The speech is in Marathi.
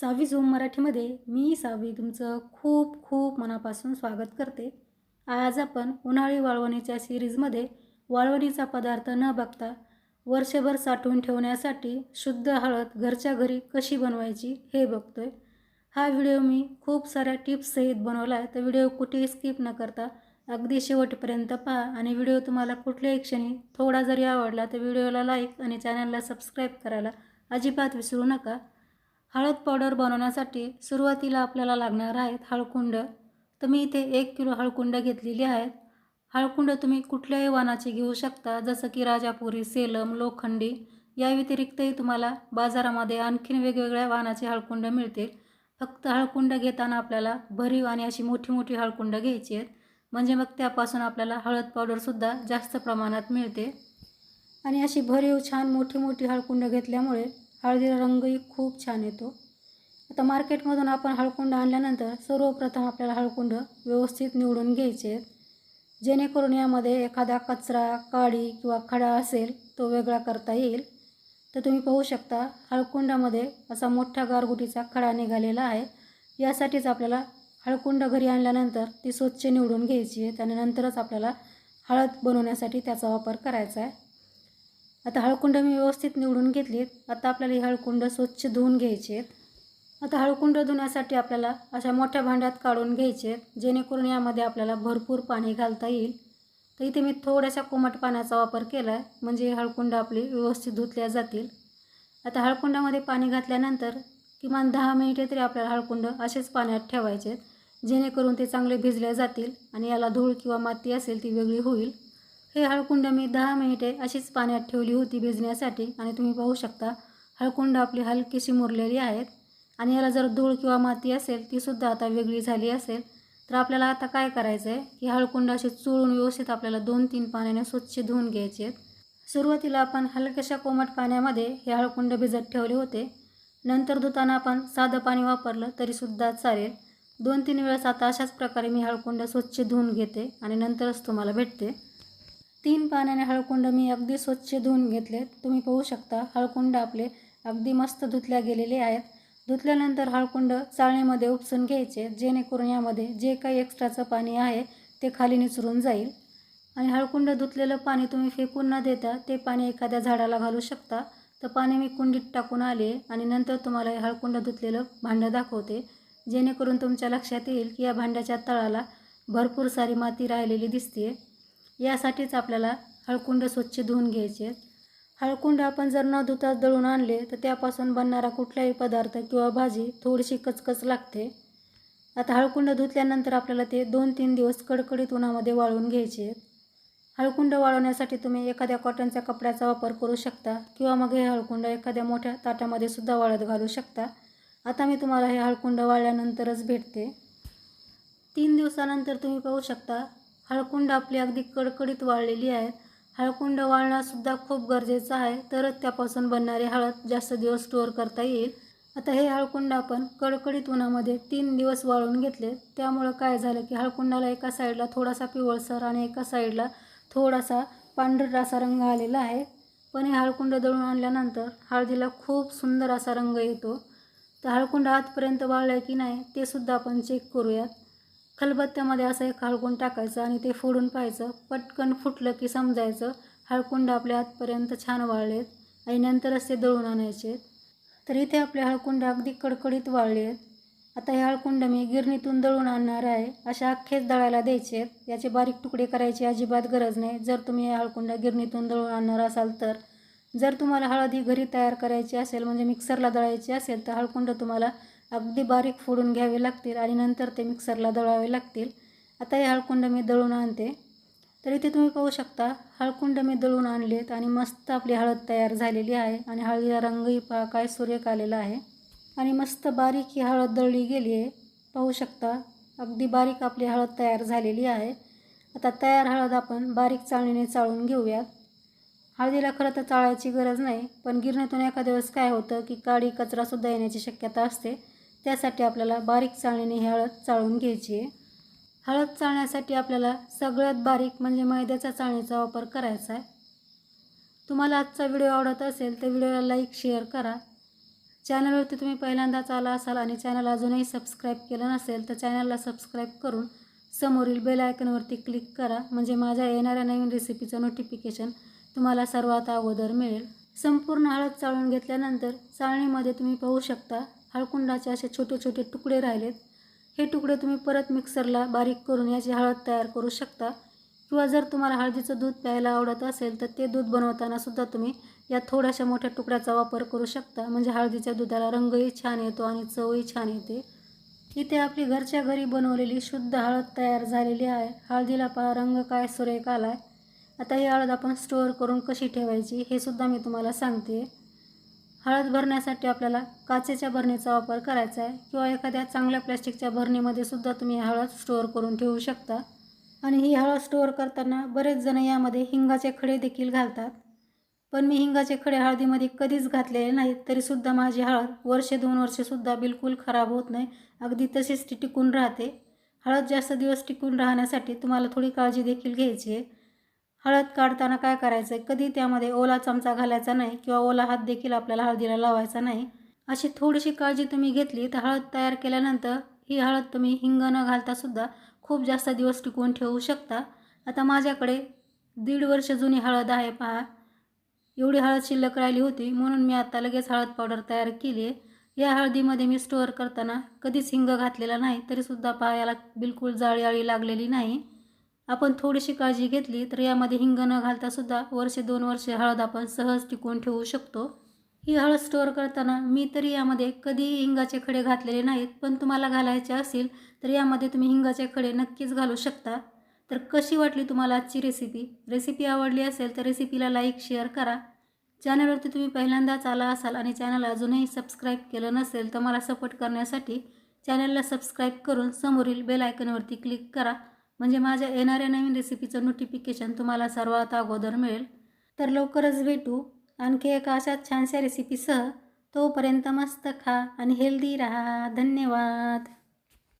सहावी झूम मराठीमध्ये मी सावी तुमचं खूप खूप मनापासून स्वागत करते. आज आपण उन्हाळी वाळवणीच्या सिरीजमध्ये वाळवणीचा पदार्थ न बघता वर्षभर साठवून ठेवण्यासाठी शुद्ध हळद घरच्या घरी कशी बनवायची हे बघतोय. हा व्हिडिओ मी खूप साऱ्या टिप्ससहित बनवला आहे. तर व्हिडिओ कुठेही स्किप न करता अगदी शेवटपर्यंत पहा आणि व्हिडिओ तुम्हाला कुठल्याही क्षणी थोडा जरी आवडला तर व्हिडिओला लाईक आणि चॅनलला सबस्क्राईब करायला अजिबात विसरू नका. हळद पावडर बनवण्यासाठी सुरुवातीला आपल्याला लागणार आहेत हळकुंड. तर मी इथे एक किलो हळकुंड घेतलेली आहेत. हळकुंड तुम्ही कुठल्याही वाणाची घेऊ शकता जसं की राजापुरी सेलम लोखंडी. या व्यतिरिक्तही तुम्हाला बाजारामध्ये आणखीन वेगवेगळ्या वाहनाचे हळकुंड मिळतील. फक्त हळकुंड घेताना आपल्याला भरीव आणि अशी मोठी मोठी हळकुंड घ्यायची आहेत. म्हणजे मग त्यापासून आपल्याला हळद पावडरसुद्धा जास्त प्रमाणात मिळते. आणि अशी भरीव छान मोठी मोठी हळकुंड घेतल्यामुळे हळदीला रंगही खूप छान येतो. आता मार्केटमधून आपण हळकुंड आणल्यानंतर सर्वप्रथम आपल्याला हळकुंड व्यवस्थित निवडून घ्यायचे आहेत. जेणेकरून यामध्ये एखादा कचरा काडी किंवा खडा असेल तो वेगळा करता येईल. तर तुम्ही पाहू शकता हळकुंडामध्ये असा मोठा गारगुटीचा खडा निघालेला आहे. यासाठीच आपल्याला हळकुंड घरी आणल्यानंतर ती स्वच्छ निवडून घ्यायची आहे. त्यानंतरच नंतरच आपल्याला हळद बनवण्यासाठी त्याचा वापर करायचा आहे. आता हळकुंड मी व्यवस्थित निवडून घेतलीत. आता आपल्याला ही हळकुंड स्वच्छ धुवून घ्यायचे आहेत आता हळकुंड धुण्यासाठी आपल्याला अशा मोठ्या भांड्यात काढून घ्यायचे आहेत जेणेकरून यामध्ये आपल्याला भरपूर पाणी घालता येईल. तर इथे मी थोड्याशा कोमट पाण्याचा वापर केला आहे म्हणजे हळकुंड आपली व्यवस्थित धुतल्या जातील. आता हळकुंडामध्ये पाणी घातल्यानंतर किमान दहा मिनिटे तरी आपल्याला हळकुंड असेच पाण्यात ठेवायचे जेणेकरून ते चांगले भिजले जातील आणि याला धूळ किंवा माती असेल ती वेगळी होईल. हे हळकुंड मी दहा मिनिटे अशीच पाण्यात ठेवली होती भिजण्यासाठी आणि तुम्ही पाहू शकता हळकुंड आपली हलकीशी मुरलेली आहेत. आणि याला जर धूळ किंवा माती असेल तीसुद्धा आता वेगळी झाली असेल तर आपल्याला आता काय करायचं आहे की हळकुंड असे चोळून व्यवस्थित आपल्याला दोन तीन पाण्याने स्वच्छ धुवून घ्यायचे आहेत. सुरुवातीला आपण हलक्याशा कोमट पाण्यामध्ये हे हळकुंड भिजत ठेवले होते. नंतर धुताना आपण साधं पाणी वापरलं तरीसुद्धा चालेल. दोन तीन वेळेस आता अशाच प्रकारे मी हळकुंड स्वच्छ धुवून घेते आणि नंतरच तुम्हाला भेटते. तीन पाण्याने हळकुंड मी अगदी स्वच्छ धुवून घेतले. तुम्ही पाहू शकता हळकुंड आपले अगदी मस्त धुतल्या गेलेले आहेत. धुतल्यानंतर हळकुंड चाळणीमध्ये उपसून घ्यायचे जेणेकरून यामध्ये जे काही एक्स्ट्राचं पाणी आहे ते खाली निचरून जाईल. आणि हळकुंड धुतलेलं पाणी तुम्ही फेकून न देता ते पाणी एखाद्या झाडाला घालू शकता. तर पाणी मी कुंडीत टाकून आले आणि नंतर तुम्हाला हे हळकुंड धुतलेलं भांडं दाखवते. जेणेकरून तुमच्या लक्षात येईल की या भांड्याच्या तळाला भरपूर सारी माती राहिलेली दिसते यासाठीच आपल्याला हळकुंड स्वच्छ धुवून घ्यायचे हळकुंड आपण जर न धुता दळून आणले तर त्यापासून बनणारा कुठलाही पदार्थ किंवा भाजी थोडीशी कचकच लागते. आता हळकुंड धुतल्यानंतर आपल्याला ते दोन तीन दिवस कडकडीत उन्हामध्ये वाळवून घ्यायचे आहेत. हळकुंड वाळवण्यासाठी तुम्ही एखाद्या कॉटनच्या कपड्याचा वापर करू शकता किंवा मग हे हळकुंड एखाद्या मोठ्या ताटामध्ये सुद्धा वाळत घालू शकता. आता मी तुम्हाला हे हळकुंड वाळल्यानंतरच भेटते. तीन दिवसानंतर तुम्ही पाहू शकता हळकुंड आपली अगदी कडकडीत वाळलेली आहे. हळकुंड वाळणंसुद्धा खूप गरजेचं आहे. तरच त्यापासून बनणारी हळद जास्त दिवस स्टोअर करता येईल. आता हे हळकुंड आपण कडकडीत उन्हामध्ये तीन दिवस वाळून घेतले. त्यामुळं काय झालं की हळकुंडाला एका साईडला थोडासा पिवळसर आणि एका साईडला थोडासा पांढरा असा रंग आलेला आहे. पण हे हळकुंड दळून आणल्यानंतर हळदीला खूप सुंदर असा रंग येतो. तर हळकुंड आतपर्यंत वाळलं की नाही ते सुद्धा आपण चेक करूयात. खलबत्त्यामध्ये असं एक हळकून टाकायचं आणि ते फोडून पाहायचं. पटकन फुटलं की समजायचं. हळकुंड आपल्या आतपर्यंत छान वाळलेत. आणि नंतरच ते दळून आणायचे. तर इथे आपले हळकुंड अगदी कडकडीत वाळले आहेत आता हे हळकुंड मी गिरणीतून दळून आणणार आहे. अशा अख्खेच दळायला द्यायचे आहेत याचे बारीक तुकडे करायची अजिबात गरज नाही. जर तुम्ही हे हळकुंड गिरणीतून दळून आणणार असाल तर. जर तुम्हाला हळदी घरी तयार करायची असेल म्हणजे मिक्सरला दळायची असेल तर हळकुंड तुम्हाला अगदी बारीक फोडून घ्यावे लागतील आणि नंतर ते मिक्सरला दळावे लागतील. आता हे हळकुंड मी दळून आणते. तर इथे तुम्ही पाहू शकता हळकुंड मी दळून आणलेत आणि मस्त आपली हळद तयार झालेली आहे आणि हळदीला रंगही पहा काय सूर्यक आलेला आहे. आणि मस्त बारीक ही हळद दळली गेली आहे. पाहू शकता अगदी बारीक आपली हळद तयार झालेली आहे. आता तयार हळद आपण बारीक चाळणीने चाळून घेऊयात. हळदीला खरं तर चाळायची गरज नाही पण गिरणीतून एखाद्या वेळेस काय होतं की काळी कचरासुद्धा येण्याची शक्यता असते. त्यासाठी आपल्याला बारीक चाळणीने ही हळद चाळून घ्यायची आहे. हळद चाळण्यासाठी आपल्याला सगळ्यात बारीक म्हणजे मैद्याचा चाळणीचा वापर करायचा आहे. तुम्हाला आजचा व्हिडिओ आवडत असेल तर व्हिडिओला लाईक शेअर करा. चॅनलवरती तुम्ही पहिल्यांदाच आला असाल आणि चॅनल अजूनही सबस्क्राईब केलं नसेल तर चॅनलला सबस्क्राईब करून समोरील बेल आयकनवरती क्लिक करा. म्हणजे माझ्या येणाऱ्या नवीन रेसिपीचं नोटिफिकेशन तुम्हाला सर्वात अगोदर मिळेल. संपूर्ण हळद चाळून घेतल्यानंतर चाळणीमध्ये तुम्ही पाहू शकता हळकुंडाचे असे छोटे छोटे तुकडे राहिलेत. हे तुकडे तुम्ही परत मिक्सरला बारीक करून याची हळद तयार करू शकता. किंवा जर तुम्हाला हळदीचं दूध प्यायला आवडत असेल तर ते दूध बनवताना सुद्धा तुम्ही या थोड्याशा मोठ्या तुकड्याचा वापर करू शकता. म्हणजे हळदीच्या दुधाला रंगही छान येतो आणि चवही छान येते. इथे आपली घरच्या घरी बनवलेली शुद्ध हळद तयार झालेली आहे. हळदीला पहा रंग काय सुरेख आला आहे आता ही हळद आपण स्टोअर करून कशी ठेवायची हे सुद्धा मी तुम्हाला सांगते. हळद भरण्यासाठी आपल्याला काचेच्या भरणीचा वापर करायचा आहे किंवा एखाद्या चांगल्या प्लॅस्टिकच्या भरणीमध्ये सुद्धा तुम्ही हळद स्टोअर करून ठेवू शकता. आणि ही हळद स्टोअर करताना बरेच जण यामध्ये हिंगाचे खडे देखील घालतात. पण मी हिंगाचे खडे हळदीमध्ये कधीच घातलेले नाहीत तरीसुद्धा माझी हळद वर्षे दोन वर्षेसुद्धा बिलकुल खराब होत नाही अगदी तशीच ती टिकून राहते. हळद जास्त दिवस टिकून राहण्यासाठी तुम्हाला थोडी काळजी देखील घ्यायची आहे. हळद काढताना काय करायचं आहे कधी त्यामध्ये ओला चमचा घालायचा नाही किंवा ओला हात देखील आपल्याला हळदीला लावायचा नाही. अशी थोडीशी काळजी तुम्ही घेतली तर हळद तयार केल्यानंतर ही हळद तुम्ही हिंग न घालतासुद्धा खूप जास्त दिवस टिकवून ठेवू शकता. आता माझ्याकडे दीड वर्ष जुनी हळद आहे पहा. एवढी हळद शिल्लक राहिली होती म्हणून मी आता लगेच हळद पावडर तयार केली आहे. या हळदीमध्ये मी स्टोअर करताना कधीच हिंग घातलेला नाही तरीसुद्धा पहा याला बिलकुल जाळी आळी लागलेली नाही. आपण थोडीशी काळजी घेतली तर यामध्ये हिंग न घालतासुद्धा वर्षे दोन वर्षे हळद आपण सहज टिकवून ठेवू शकतो. ही हळद स्टोअर करताना मी तरी यामध्ये कधीही हिंगाचे खडे घातलेले नाहीत पण तुम्हाला घालायचे असेल तर यामध्ये तुम्ही हिंगाचे खडे नक्कीच घालू शकता. तर कशी वाटली तुम्हाला आजची रेसिपी रेसिपी आवडली असेल तर रेसिपीला लाईक शेअर करा. चॅनलवरती तुम्ही पहिल्यांदाच आला असाल आणि चॅनल अजूनही सबस्क्राईब केलं नसेल तर मला सपोर्ट करण्यासाठी चॅनलला सबस्क्राईब करून समोरील बेल आयकनवरती क्लिक करा. म्हणजे माझ्या येणाऱ्या नवीन रेसिपीचं नोटिफिकेशन तुम्हाला सर्वात अगोदर मिळेल. तर लवकरच भेटू. आणखी एका अशाच छानशा रेसिपीसह तोपर्यंत मस्त खा आणि हेल्दी राहा. धन्यवाद.